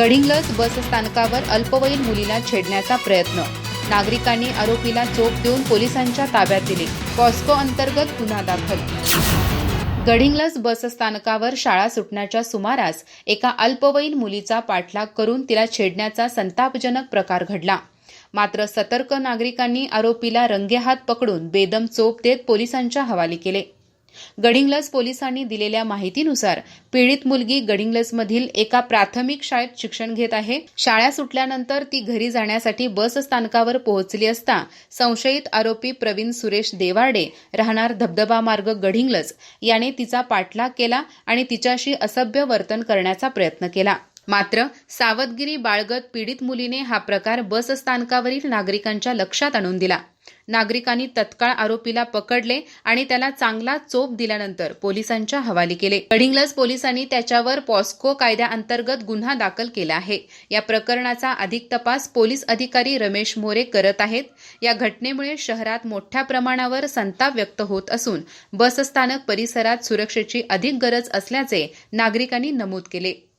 गडिंगलज बसस्थानकावर अल्पवयीन मुलीला छेडण्याचा प्रयत्न. नागरिकांनी आरोपीला चोप देऊन पोलिसांच्या ताब्यात दिले. पॉस्को अंतर्गत गुन्हा दाखल. गडिंग्लज बसस्थानकावर शाळा सुटण्याच्या सुमारास एका अल्पवयीन मुलीचा पाठलाग करून तिला छेडण्याचा संतापजनक प्रकार घडला. मात्र सतर्क नागरिकांनी आरोपीला रंगेहात पकडून बेदम चोप देत पोलिसांच्या हवाली केले. गडिंग्लज पोलिसांनी दिलेल्या माहितीनुसार पीडित मुलगी गडिंग्लजमधील एका प्राथमिक शाळेत शिक्षण घेत आहे. शाळा सुटल्यानंतर ती घरी जाण्यासाठी बस स्थानकावर पोहोचली असता संशयित आरोपी प्रवीण सुरेश देवाडे राहणार धबधबा मार्ग गडिंग्लज याने तिचा पाठलाग केला आणि तिच्याशी असभ्य वर्तन करण्याचा प्रयत्न केला. मात्र सावधगिरी बाळगत पीडित मुलीने हा प्रकार बस स्थानकावरील नागरिकांच्या लक्षात आणून दिला. नागरिकांनी तत्काळ आरोपीला पकडले आणि त्याला चांगला चोप दिल्यानंतर पोलिसांच्या हवाली केले. गडिंग्लज पोलिसांनी त्याच्यावर पॉस्को कायद्याअंतर्गत गुन्हा दाखल केला आहे. या प्रकरणाचा अधिक तपास पोलीस अधिकारी रमेश मोरे करत आहेत. या घटनेमुळे शहरात मोठ्या प्रमाणावर संताप व्यक्त होत असून बसस्थानक परिसरात सुरक्षेची अधिक गरज असल्याचे नागरिकांनी नमूद केले.